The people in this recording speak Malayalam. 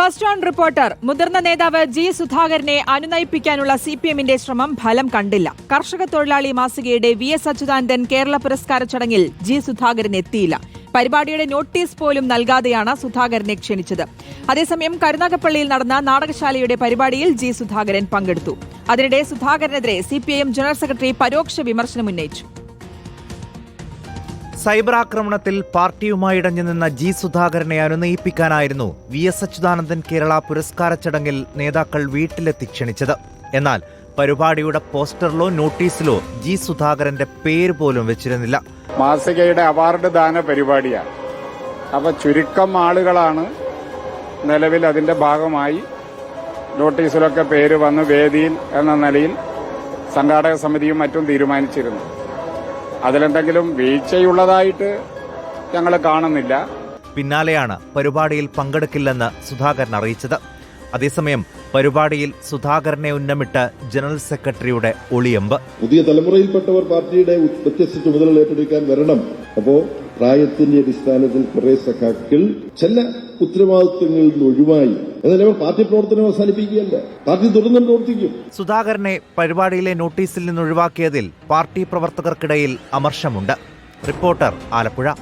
ഫസ്റ്റ് ഓൺ റിപ്പോർട്ടർ മുതിർന്ന നേതാവ് ജി സുധാകരനെ അനുനയിപ്പിക്കാനുള്ള സി പി എമ്മിന്റെ ശ്രമം ഫലം കണ്ടില്ല. കർഷക തൊഴിലാളി മാസികയുടെ വി എസ് അച്യുതാനന്ദൻ കേരള പുരസ്കാര ചടങ്ങിൽ ജി സുധാകരൻ എത്തിയില്ല. പരിപാടിയുടെ നോട്ടീസ് പോലും നൽകാതെയാണ് സുധാകരനെ ക്ഷണിച്ചത്. അതേസമയം കരുനാഗപ്പള്ളിയിൽ നടന്ന നാടകശാലയുടെ പരിപാടിയിൽ ജി സുധാകരൻ പങ്കെടുത്തു. അതിനിടെ സുധാകരനെതിരെ സി ജനറൽ സെക്രട്ടറി പരോക്ഷ വിമർശനം ഉന്നയിച്ചു സൈബർ ആക്രമണത്തിൽ പാർട്ടിയുമായി ഇടഞ്ഞു നിന്ന ജി സുധാകരനെ അനുനയിപ്പിക്കാനായിരുന്നു വി എസ് അച്യുതാനന്ദൻ കേരള പുരസ്കാര ചടങ്ങിൽ നേതാക്കൾ വീട്ടിലെത്തി ക്ഷണിച്ചത്. എന്നാൽ പരിപാടിയുടെ പോസ്റ്ററിലോ നോട്ടീസിലോ ജി സുധാകരന്റെ പേര് പോലും വെച്ചിരുന്നില്ല. മാസികയുടെ അവാർഡ് ദാന പരിപാടിയാണ്. അപ്പൊ ചുരുക്കം ആളുകളാണ് നിലവിൽ അതിന്റെ ഭാഗമായി നോട്ടീസിലൊക്കെ പേര് വന്ന് വേദിയിൽ എന്ന നിലയിൽ സംഘാടക സമിതിയും മറ്റും തീരുമാനിച്ചിരുന്നു. അതിലെന്തെങ്കിലും വീഴ്ചയുള്ളതായിട്ട് ഞങ്ങൾ കാണുന്നില്ല. പിന്നാലെയാണ് പരിപാടിയിൽ പങ്കെടുക്കില്ലെന്ന് സുധാകരൻ അറിയിച്ചത്. അതേസമയം പരിപാടിയിൽ സുധാകരനെ ഉന്നമിട്ട് ജനറൽ സെക്രട്ടറിയുടെ ഒളിയമ്പ്. പുതിയ തലമുറയിൽപ്പെട്ടവർ പാർട്ടിയുടെ വ്യത്യസ്ത ചുമതലകൾ ഏറ്റെടുക്കാൻ വരണം. അപ്പോ പ്രായത്തിന്റെ അടിസ്ഥാനത്തിൽ കുറെ സഖാക്കൾ ചില ഉത്തരവാദിത്വങ്ങളിൽ നിന്ന് ഒഴിവായി എന്നാൽ പാർട്ടി പ്രവർത്തനം അവസാനിപ്പിക്കുകയല്ല. പാർട്ടി തുടർന്നും പ്രവർത്തിക്കും. സുധാകരനെ പരിപാടിയിലെ നോട്ടീസിൽ നിന്ന് ഒഴിവാക്കിയതിൽ പാർട്ടി പ്രവർത്തകർക്കിടയിൽ അമർഷമുണ്ട്. റിപ്പോർട്ടർ ആലപ്പുഴ.